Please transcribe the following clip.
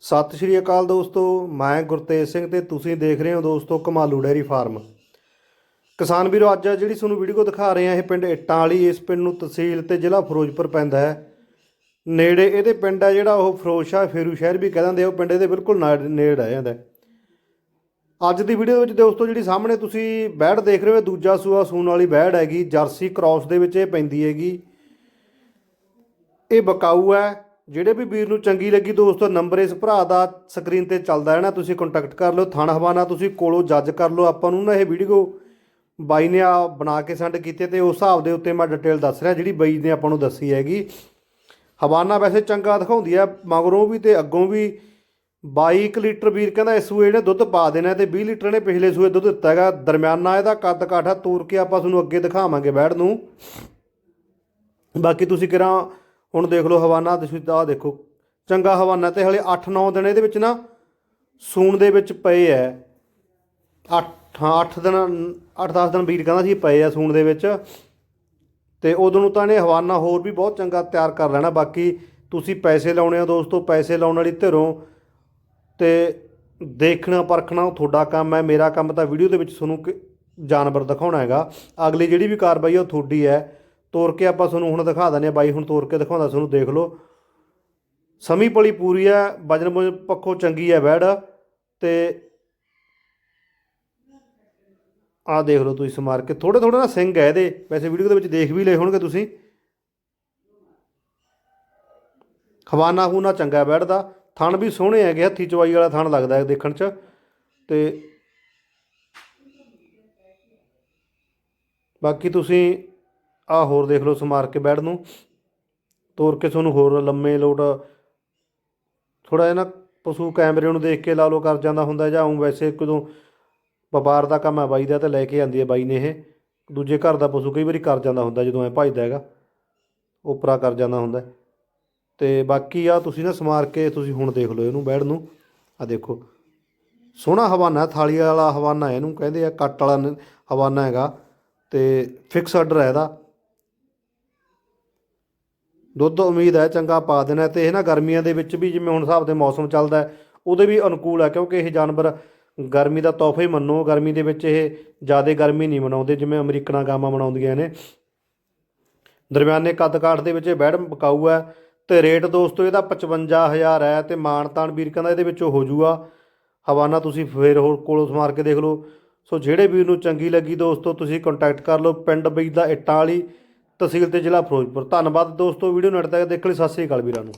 ਸਤਿ ਸ਼੍ਰੀ ਅਕਾਲ ਦੋਸਤੋ, ਮੈਂ ਗੁਰਤੇਜ ਸਿੰਘ ਤੇ ਤੁਸੀਂ ਦੇਖ ਰਹੇ ਹੋ ਦੋਸਤੋ ਕਮਾਲੂ ਡੈਰੀ ਫਾਰਮ। ਕਿਸਾਨ ਵੀਰੋ, ਅੱਜ ਜਿਹੜੀ ਤੁਹਾਨੂੰ ਵੀਡੀਓ ਦਿਖਾ ਰਹੇ ਆ ਇਹ ਪਿੰਡ ਇੱਟਾਂ ਵਾਲੀ, ਇਸ ਪਿੰਡ ਨੂੰ ਤਹਿਸੀਲ ਤੇ ਜ਼ਿਲ੍ਹਾ ਫਿਰੋਜ਼ਪੁਰ ਪੈਂਦਾ ਹੈ। ਨੇੜੇ ਇਹਦੇ ਪਿੰਡ ਆ ਜਿਹੜਾ ਉਹ ਫਿਰੋਜ਼ਸ਼ਾਹ ਫੇਰੂ ਸ਼ਹਿਰ ਵੀ ਕਹਿ ਦਿੰਦੇ ਆ, ਉਹ ਪਿੰਡ ਇਹਦੇ ਬਿਲਕੁਲ ਨਾਲ- ਨੇੜੇ ਆ ਜਾਂਦਾ ਅੱਜ ਦੀ ਵੀਡੀਓ ਦੇ ਵਿੱਚ ਦੋਸਤੋ, ਜਿਹੜੀ ਸਾਹਮਣੇ ਤੁਸੀਂ ਬੈੜ ਦੇਖ ਰਹੇ ਹੋ ਦੂਜਾ ਸੂਆ ਸੂਣ ਵਾਲੀ ਬੈੜ ਹੈਗੀ, ਜਰਸੀ ਕ੍ਰਾਸ ਦੇ ਵਿੱਚ ਇਹ ਪੈਂਦੀ ਹੈਗੀ। ਇਹ ਬਕਾਊ ਹੈ ਜਿਹੜੇ ਵੀ ਵੀਰ ਨੂੰ ਚੰਗੀ ਲੱਗੀ ਦੋਸਤੋ, ਨੰਬਰ ਇਸ ਭਰਾ ਦਾ ਸਕਰੀਨ ਤੇ ਚੱਲਦਾ ਹੈ ਨਾ ਤੁਸੀਂ ਕੰਟੈਕਟ ਕਰ ਲਓ, ਥਣ ਹਵਾਨਾ ਤੁਸੀਂ ਕੋਲੋਂ ਜੱਜ ਕਰ ਲਓ, ਆਪਾਂ ਨੂੰ ਨਾ ਇਹ ਵੀਡੀਓ ਬਾਈ ਨੇ ਆ ਬਣਾ ਕੇ ਸੈਂਡ ਕੀਤੇ ਤੇ ਉਸ ਹਿਸਾਬ ਦੇ ਉੱਤੇ ਮੈਂ ਡਿਟੇਲ ਦੱਸ ਰਿਹਾ, ਜਿਹੜੀ ਬਾਈ ਨੇ ਆਪਾਂ ਨੂੰ ਦੱਸੀ ਹੈਗੀ। ਹਵਾਨਾ ਵੈਸੇ ਚੰਗਾ ਦਿਖਾਉਂਦੀ ਆ, ਮਗਰੋਂ ਵੀ ਤੇ ਅੱਗੋਂ ਵੀ 22 ਲੀਟਰ ਵੀਰ ਕਹਿੰਦਾ ਇਸ ਸੂਏ ਨੇ ਦੁੱਧ ਪਾ ਦੇਣਾ ਤੇ 20 ਲੀਟਰ ਨੇ ਪਿਛਲੇ ਸੂਏ ਦੁੱਧ ਦਿੱਤਾ ਹੈਗਾ, ਦਰਮਿਆਨਾ ਇਹਦਾ ਕੱਦ ਕਾਠਾ ਤੋਰ ਕੇ ਆਪਾਂ ਤੁਹਾਨੂੰ ਅੱਗੇ ਦਿਖਾਵਾਂਗੇ ਬੈੜ ਨੂੰ। ਬਾਕੀ ਤੁਸੀਂ ਕਿਰਾਂ ਹੁਣ ਦੇਖ ਲਓ ਹਵਾਨਾ, ਤੁਸੀਂ ਆਹ ਦੇਖੋ, ਚੰਗਾ ਹਵਾਨਾ ਤੇ ਹਲੇ 8-9 ਦਿਨ ਇਹਦੇ ਵਿੱਚ ਨਾ ਸੂਣ ਦੇ ਵਿੱਚ ਪਏ ਐ। 8 ਹਾਂ 8 ਦਿਨ 8-10 ਦਿਨ ਵੀਰ ਕਹਿੰਦਾ ਸੀ ਪਏ ਆ ਸੂਣ ਦੇ ਵਿੱਚ। ਤੇ ਉਦੋਂ ਨੂੰ ਤਾਂ ਇਹਨੇ ਹਵਾਨਾ ਹੋਰ ਵੀ ਬਹੁਤ ਚੰਗਾ ਤਿਆਰ ਕਰ ਲੈਣਾ, ਬਾਕੀ ਤੁਸੀਂ ਪੈਸੇ ਲਾਉਣੇ ਆ ਦੋਸਤੋ, ਪੈਸੇ ਲਾਉਣ ਵਾਲੀ ਧਿਰੋਂ ਤੇ ਦੇਖਣਾ, ਪਰਖਣਾ, ਉਹ ਤੁਹਾਡਾ ਕੰਮ ਹੈ ਮੇਰਾ ਕੰਮ ਤਾਂ ਵੀਡੀਓ ਦੇ ਵਿੱਚ ਤੁਹਾਨੂੰ ਕਿ- ਜਾਨਵਰ ਦਿਖਾਉਣਾ ਹੈਗਾ। ਅਗਲੀ ਜਿਹੜੀ ਵੀ ਕਾਰਵਾਈ ਉਹ ਤੁਹਾਡੀ ਹੈ ਤੋਰ ਕੇ ਆਪਾਂ ਤੁਹਾਨੂੰ ਹੁਣ ਦਿਖਾ ਦਿੰਦੇ ਆ ਬਾਈ, ਹੁਣ ਤੋਰ ਕੇ ਦਿਖਾਉਂਦਾ ਤੁਹਾਨੂੰ ਦੇਖ ਲਓ। ਸਮੀ ਪਲੀ ਪੂਰੀ ਹੈ, ਵਜਨ ਵੁਜਨ ਪੱਖੋਂ ਚੰਗੀ ਹੈ ਬੈੜ ਤੇ ਆਹ ਦੇਖ ਲਓ ਤੁਸੀਂ ਸਮਾਰ ਕੇ। ਥੋੜੇ ਥੋੜੇ ਨਾ ਸਿੰਘ ਹੈ ਇਹਦੇ। ਵੈਸੇ ਵੀਡੀਓ ਦੇ ਵਿੱਚ ਦੇਖ ਵੀ ਲਏ ਹੋਣਗੇ ਤੁਸੀਂ। ਖਵਾਨਾ ਹੂਨਾ ਚੰਗਾ ਬੈੜ ਦਾ। ਥਣ ਵੀ ਸੋਹਣੇ ਹੈਗੇ, ਹੱਥੀ ਚਵਾਈ ਵਾਲਾ ਥਣ ਲੱਗਦਾ ਹੈ ਦੇਖਣ 'ਚ। ਤੇ ਬਾਕੀ ਤੁਸੀਂ ਆਹ ਹੋਰ ਦੇਖ ਲਓ ਸਮਾਰ ਕੇ ਬੈਡ ਨੂੰ। ਤੋਰ ਕੇ ਤੁਹਾਨੂੰ ਹੋਰ ਲੰਮੇ ਲੋਟ ਥੋੜਾ ਜਿਹਾ ਨਾ ਪਸ਼ੂ ਕੈਮਰੇ ਨੂੰ ਦੇਖ ਕੇ ਲਾ ਲਓ ਕਰ ਜਾਂਦਾ ਹੁੰਦਾ ਜਾਂ ਉਂ ਵੈਸੇ ਕਦੋਂ ਵਪਾਰ ਦਾ ਕੰਮ ਹੈ ਬਾਈ ਦਾ ਤਾਂ ਲੈ ਕੇ ਆਂਦੀ ਹੈ ਬਾਈ ਨੇ ਇਹ। ਦੂਜੇ ਘਰ ਦਾ ਪਸ਼ੂ ਕਈ ਵਾਰੀ ਕਰ ਜਾਂਦਾ ਹੁੰਦਾ ਜਦੋਂ ਐ ਭਜਦਾ ਹੈਗਾ, ਉਪਰਾ ਕਰ ਜਾਂਦਾ ਹੁੰਦਾ। ਹੈ। ਤੇ ਬਾਕੀ ਆ ਤੁਸੀਂ ਨਾ ਸਮਾਰ ਕੇ ਤੁਸੀਂ ਹੁਣ ਦੇਖ ਲਓ ਇਹਨੂੰ ਬੈੜ ਨੂੰ। ਆ ਦੇਖੋ, ਸੋਹਣਾ ਹਵਾਨਾ, ਥਾਲੀ ਵਾਲਾ ਹਵਾਨਾ ਇਹਨੂੰ ਕਹਿੰਦੇ ਆ, ਕੱਟ ਵਾਲਾ ਹਵਾਨਾ ਹੈਗਾ ਤੇ ਫਿਕਸ ਆਰਡਰ ਹੈ ਇਹਦਾ। ਦੁੱਧ ਉਮੀਦ ਹੈ ਚੰਗਾ ਪਾ ਦੇਣਾ ਤੇ ਇਹ ਨਾ ਗਰਮੀਆਂ ਦੇ ਵਿੱਚ ਵੀ ਜਿਵੇਂ ਹੁਣ ਹਿਸਾਬ ਦੇ ਮੌਸਮ ਚੱਲਦਾ ਉਹਦੇ ਵੀ ਅਨੁਕੂਲ ਹੈ ਕਿਉਂਕਿ ਇਹ ਜਾਨਵਰ ਗਰਮੀ ਦਾ ਤੋਹਫਾ ਹੀ ਮੰਨੋ, ਗਰਮੀ ਦੇ ਵਿੱਚ ਇਹ ਜ਼ਿਆਦਾ ਗਰਮੀ ਨਹੀਂ ਮਨਾਉਂਦੇ ਜਿਵੇਂ ਅਮਰੀਕਨਾਂ ਗਾਵਾਂ ਮਨਾਉਂਦੀਆਂ ਨੇ। ਦਰਮਿਆਨੇ ਕੱਦ ਕਾਠ ਦੇ ਵਿੱਚ ਇਹ ਬੈੜ ਬਕਾਊ ਹੈ ਤੇ ਰੇਟ ਦੋਸਤੋ ਇਹਦਾ 55000 ਹੈ ਤੇ ਮਾਨਤਾਨ ਵੀਰ ਕਹਿੰਦਾ ਇਹਦੇ ਵਿੱਚੋਂ ਹੋ ਜੂਗਾ। ਹਵਾਨਾ, ਤੁਸੀਂ ਫੇਰ ਹੋਰ ਕੋਲੋਂ ਸਮਾਰ ਕੇ ਦੇਖ ਲਓ। ਸੋ ਜਿਹੜੇ ਵੀਰ ਨੂੰ ਚੰਗੀ ਲੱਗੀ ਦੋਸਤੋ, ਤੁਸੀਂ ਕੰਟੈਕਟ ਕਰ ਲਓ। ਪਿੰਡ ਬਈ ਦਾ ਇੱਟਾਂ ਵਾਲੀ ਤਹਿਸੀਲ ਤੇ ਜ਼ਿਲ੍ਹਾ ਫਿਰੋਜ਼ਪੁਰ। ਧੰਨਵਾਦ ਦੋਸਤੋ, ਵੀਡੀਓ ਨੂੰ ਅੱਡ ਤੱਕ ਦੇਖਣ ਲਈ। ਸਤਿ ਸ੍ਰੀ ਅਕਾਲ ਵੀਰਾਂ ਨੂੰ।